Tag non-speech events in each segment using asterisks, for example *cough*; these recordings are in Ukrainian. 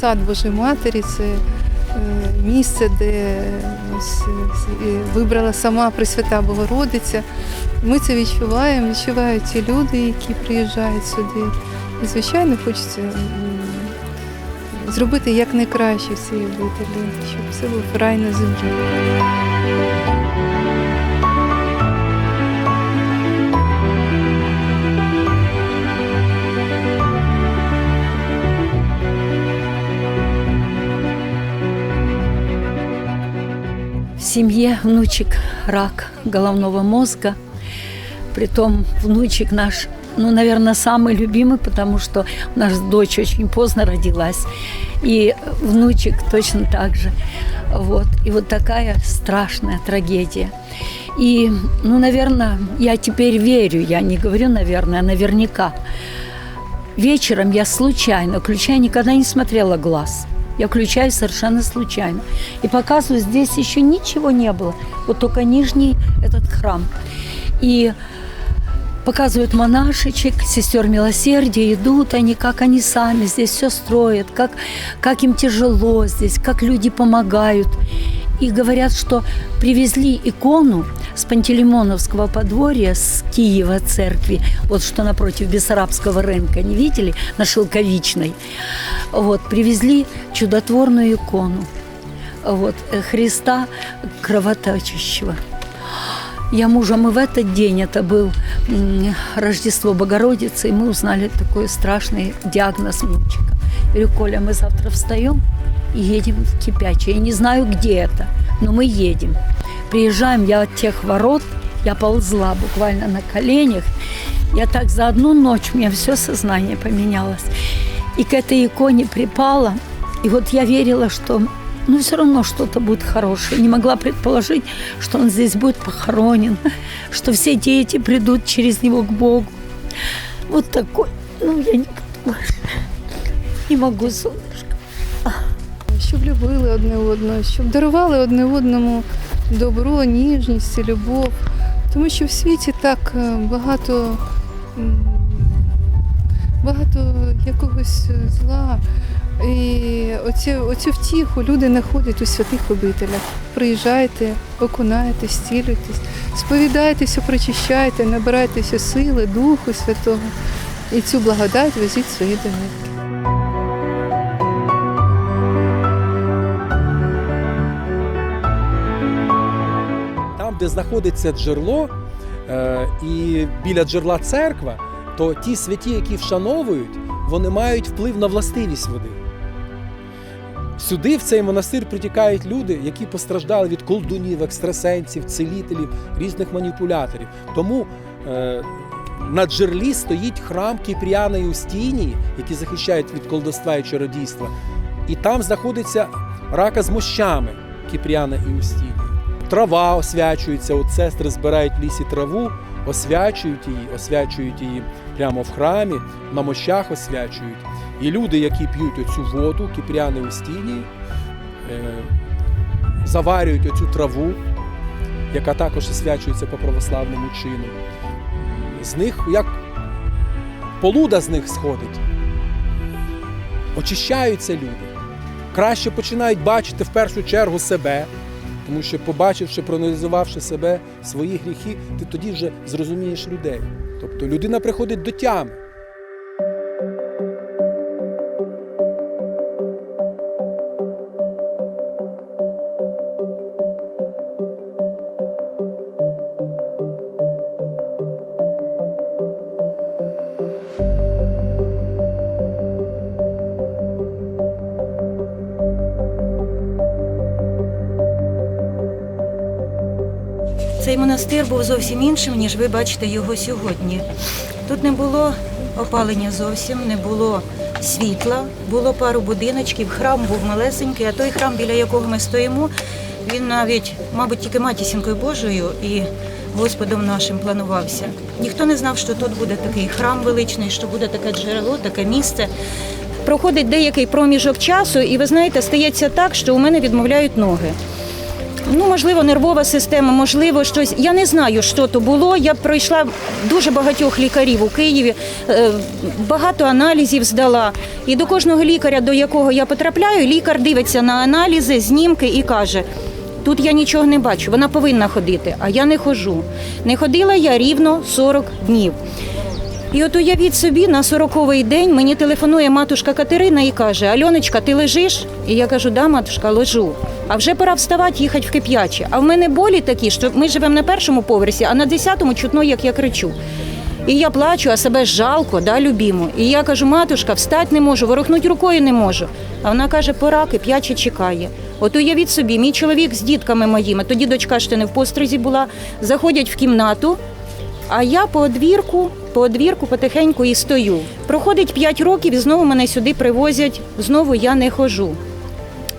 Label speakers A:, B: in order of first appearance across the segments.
A: сад Божої Матері, це е, місце, де ось, е, вибрала сама Пресвята Богородиця. Ми це відчуваємо, відчувають ті люди, які приїжджають сюди. І, звичайно, хочеться зробити якнайкраще цій обителі, щоб це був рай на землі.
B: Семье внучек рак головного мозга. Притом внучек наш, ну, наверное, самый любимый, потому что наша дочь очень поздно родилась. И внучек точно так же. Вот. И вот такая страшная трагедия. И, ну, наверное, я теперь верю, я не говорю, наверное, а наверняка. Вечером я случайно, включая, никогда не смотрела глаз. Я включаю совершенно случайно. И показываю, здесь еще ничего не было. Вот только нижний этот храм. И показывают монашечек, сестер милосердия, идут они, как они сами здесь все строят, как, как им тяжело здесь, как люди помогают. И говорят, что привезли икону с Пантелеймоновского подворья, с Киева церкви, вот что напротив Бессарабского рынка, не видели, на Шелковичной. Вот, привезли чудотворную икону вот, э, Христа кровоточащего. Я мужем и в этот день, это был Рождество Богородицы, и мы узнали такой страшный диагноз внучика. Я говорю, Коля, мы завтра встаем едем в Кипячий. Я не знаю, где это, но мы едем. Приезжаем, я от тех ворот, я ползла буквально на коленях. Я так за одну ночь, у меня все сознание поменялось. И к этой иконе припала. И вот я верила, что ну, все равно что-то будет хорошее. Не могла предположить, что он здесь будет похоронен, *laughs* что все дети придут через него к Богу. Вот такой, ну, я не больше *laughs* не могу, солнышко.
A: Щоб любили одне одного, щоб дарували одне одному добро, ніжність любов. Тому що в світі так е, багато, багато якогось е, зла. І оцю, оцю втіху люди знаходять у святих обителях. Приїжджайте, окунайтесь, стілюйтесь, сповідайтеся, прочищайте, набирайтеся сили, Духу Святого. І цю благодать везіть свої домівки.
C: Де знаходиться джерело е, і біля джерела церква, то ті святі, які вшановують, вони мають вплив на властивість води. Сюди, в цей монастир, притікають люди, які постраждали від колдунів, екстрасенсів, целителів, різних маніпуляторів. Тому е, на джерлі стоїть храм Кіпріана і Устінії, які захищають від колдовства і чародійства. І там знаходиться рака з мощами Кіпріана і Устінії. Трава освячується, от сестри збирають в лісі траву, освячують її, освячують її прямо в храмі, на мощах освячують. І люди, які п'ють оцю воду, кіпряни у стіні, е, заварюють оцю траву, яка також освячується по православному чину. З них як полуда з них сходить. Очищаються люди. Краще починають бачити в першу чергу себе, тому що, побачивши, проаналізувавши себе, свої гріхи, ти тоді вже зрозумієш людей. Тобто людина приходить до тями.
D: Монастир був зовсім іншим, ніж ви бачите його сьогодні. Тут не було опалення зовсім, не було світла, було пару будиночків, храм був малесенький, а той храм, біля якого ми стоїмо, він навіть, мабуть, тільки матісінкою Божою і Господом нашим планувався. Ніхто не знав, що тут буде такий храм величний, що буде таке джерело, таке місце. Проходить деякий проміжок часу, і ви знаєте, стається так, що у мене відмовляють ноги. Ну, можливо, нервова система, можливо, щось. Я не знаю, що то було. Я пройшла дуже багатьох лікарів у Києві, е, багато аналізів здала. І до кожного лікаря, до якого я потрапляю, лікар дивиться на аналізи, знімки і каже: тут я нічого не бачу, вона повинна ходити, а я не ходжу. Не ходила я рівно 40 днів. І от уявіть собі, на 40-й день мені телефонує матушка Катерина і каже: Альоночка, ти лежиш? І я кажу, да, матушка, лежу. А вже пора вставати, їхати в кип'яче. А в мене болі такі, що ми живемо на першому поверсі, а на 10-му чутно, як я кричу. І я плачу, а себе жалко, да, любімо. І я кажу, матушка, встати не можу, ворухнуть рукою не можу. А вона каже, пора, кип'яче чекає. От уявіть собі, мій чоловік з дітками моїми, тоді дочка ще не в постризі була, заходять в кімнату, а я по одвірку, по одвірку потихеньку і стою. Проходить 5 років, і знову мене сюди привозять, знову я не хожу.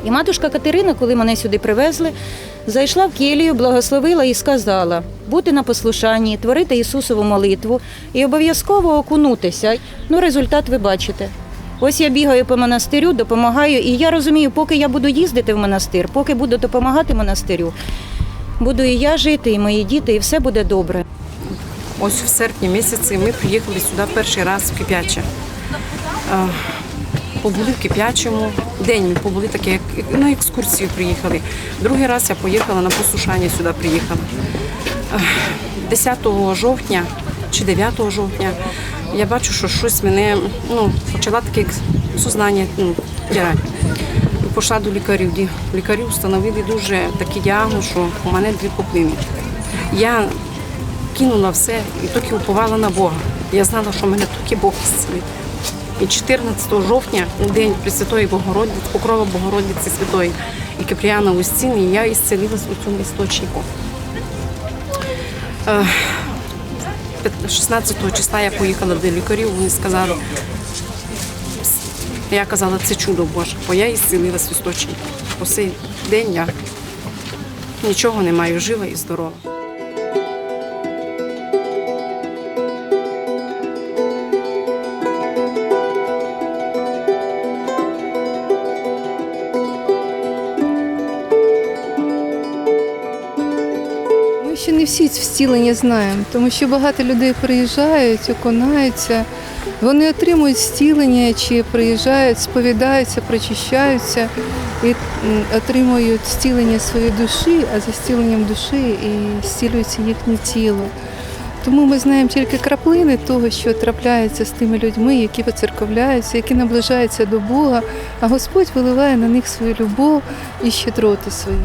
D: І матушка Катерина, коли мене сюди привезли, зайшла в келію, благословила і сказала бути на послушанні, творити Ісусову молитву і обов'язково окунутися. Ну, результат ви бачите. Ось я бігаю по монастирю, допомагаю, і я розумію, поки я буду їздити в монастир, поки буду допомагати монастирю, буду і я жити, і мої діти, і все буде добре.
E: Ось в серпні місяці ми приїхали сюди перший раз в Кип'яче. Е, Побули в Кип'ячому. День ми побули таке, як на екскурсію приїхали. Другий раз я поїхала на послушання сюди приїхала. Е, 10 жовтня чи 9 жовтня я бачу, що щось мене ну, почала таке сознання ну, тірати. Пішла до лікарів. Лікарі встановили дуже такий діагноз, що у мене дві поплини. Я кинула все і тільки уповала на Бога. Я знала, що мене тільки Бог зцілить. І 14 жовтня, у день Пресвятої Богородиці, Покрова Богородиці Святої і Кипріана Устіни, я ісцелилась у цьому істочнику. Е, 16 числа я поїхала до лікарів, вони сказали, я казала, це чудо Боже, бо я ісцелилась в істочнику. По цей день я нічого не маю, жива і здорова.
A: Ми втілення знаємо, тому що багато людей приїжджають, оконаються, вони отримують втілення чи приїжджають, сповідаються, прочищаються і отримують зцілення своєї душі, а за зціленням душі і зцілюється їхнє тіло. Тому ми знаємо тільки краплини того, що трапляється з тими людьми, які поцерковляються, які наближаються до Бога, а Господь виливає на них свою любов і щедроти свої,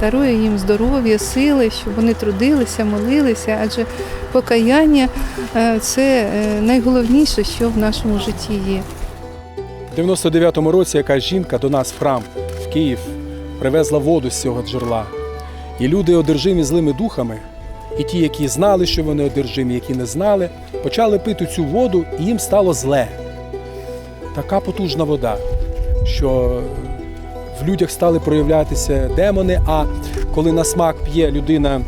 A: дарує їм здоров'я, сили, щоб вони трудилися, молилися, адже покаяння е, це е, найголовніше, що в нашому житті є.
C: У 99-му році якась жінка до нас в храм в Київ привезла воду з цього джерела. І люди, одержимі злими духами, і ті, які знали, що вони одержимі, які не знали, почали пити цю воду, і їм стало зле. Така потужна вода, що в людях стали проявлятися демони. А коли на смак п'є людина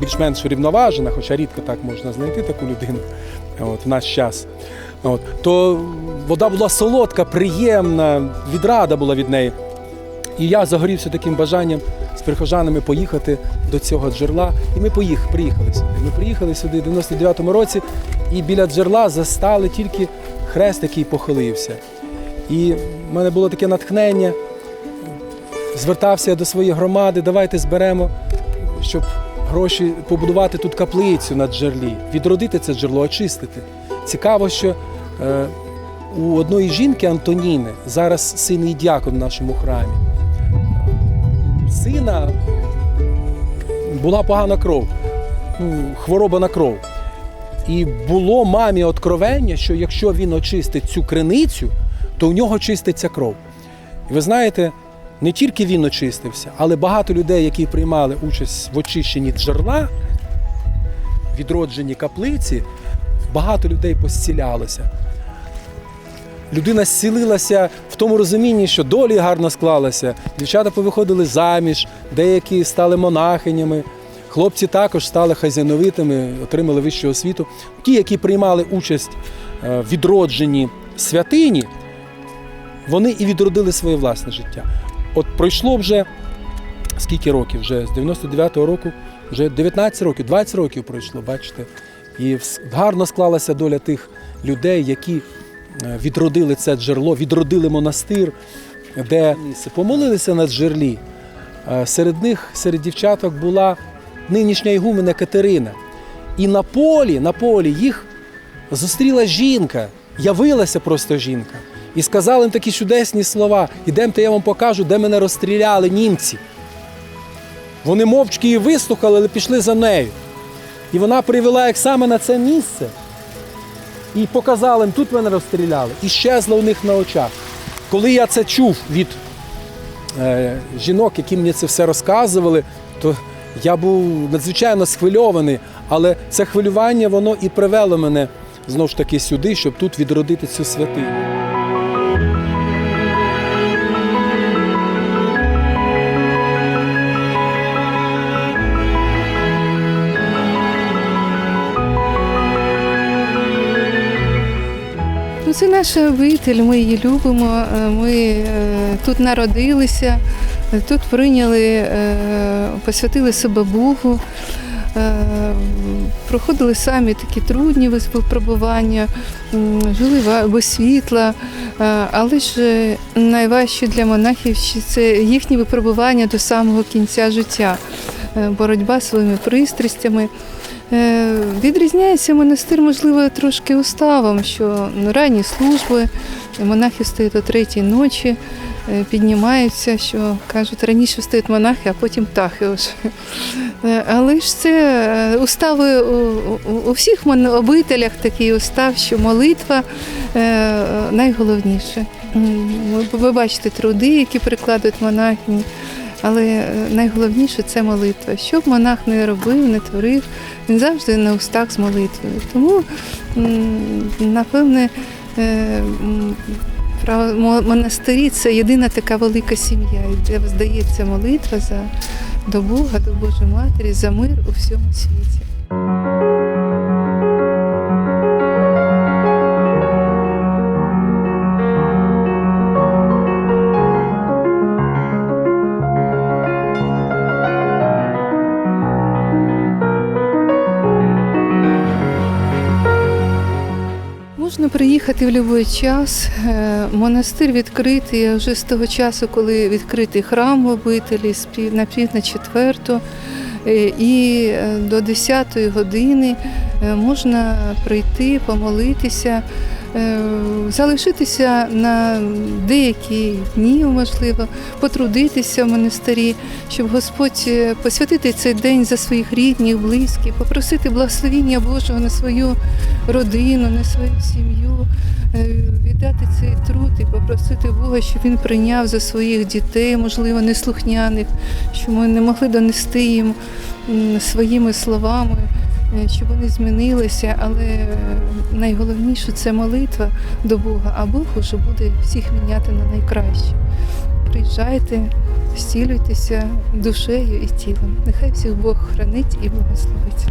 C: більш-менш рівноважена, хоча рідко так можна знайти таку людину от, в наш час, от, то вода була солодка, приємна, відрада була від неї. І я загорівся таким бажанням з прихожанами поїхати до цього джерела. І ми поїхали, приїхали сюди. Ми приїхали сюди в 99-му році, і біля джерела застали тільки хрест, який похилився. І в мене було таке натхнення. Звертався я до своєї громади, давайте зберемо, щоб гроші побудувати тут каплицю на джерлі, відродити це джерло, очистити. Цікаво, що е, у одної жінки Антоніни зараз син і дякон в нашому храмі. Сина була погана кров, ну, хвороба на кров. І було мамі откровення, що якщо він очистить цю криницю, то у нього чиститься кров. І ви знаєте, не тільки він очистився, але багато людей, які приймали участь в очищенні джерела, відродженні каплиці, багато людей посцілялося. Людина зцілилася в тому розумінні, що долі гарно склалася. Дівчата повиходили заміж, деякі стали монахинями. Хлопці також стали хазяйновитими, отримали вищу освіту. Ті, які приймали участь е, в відродженні святині, вони і відродили своє власне життя. От пройшло вже скільки років вже з 99-го року, вже 19 років, 20 років пройшло, бачите. І гарно склалася доля тих людей, які відродили це джерело, відродили монастир, де помолилися на джерлі. Е, Серед них, серед дівчаток була нинішня ігумена Катерина. І на полі, на полі їх зустріла жінка, явилася просто жінка. І сказала їм такі чудесні слова: ідемте, я вам покажу, де мене розстріляли німці. Вони мовчки її вислухали, але пішли за нею. І вона привела їх саме на це місце і показали їм, тут мене розстріляли. І щезла у них на очах. Коли я це чув від е, жінок, які мені це все розказували, то я був надзвичайно схвильований, але це хвилювання воно і привело мене знову ж таки сюди, щоб тут відродити цю святиню.
A: Це наша обитель, ми її любимо. е, Ми е, тут народилися, тут прийняли, е, посвятили себе Богу, проходили самі такі трудні випробування, жили без світла. Але ж найважче для монахів це їхні випробування до самого кінця життя, боротьба своїми пристрастями. Е, Відрізняється монастир, можливо, трошки уставом, що ну, ранні служби, монахи встають о третій ночі, е, піднімаються, що кажуть, раніше встають монахи, а потім птахи вже. Е, Але ж це устави у, всіх обителях такий устав, що молитва найголовніше. Ви, бачите труди, які прикладуть монахині. Але е, найголовніше це молитва. Що б монах не робив, не творив, він завжди на устах з молитвою. Тому, напевне, е, монастирі це єдина така велика сім'я, де здається молитва за до Бога, до Божої Матері, за мир у всьому світі. Приїхати в будь-який час. Е, Монастир відкритий вже з того часу, коли відкритий храм в обителі на пів на четверту. Е, І е, до 10 години можна прийти, помолитися, залишитися на деякі дні, можливо, потрудитися в монастирі, щоб Господь е, посвятити цей день за своїх рідних, близьких, попросити благословіння Божого на свою родину, на свою сім'ю, е, віддати цей труд і попросити Бога, щоб він прийняв за своїх дітей, можливо, неслухняних, щоб ми не могли донести їм своїми словами, е, щоб вони змінилися. Але е, найголовніше це молитва до Бога, а Бог уже буде всіх міняти на найкраще. Приїжджайте, зцілюйтеся душею і тілом. Нехай всіх Бог хранить і благословить.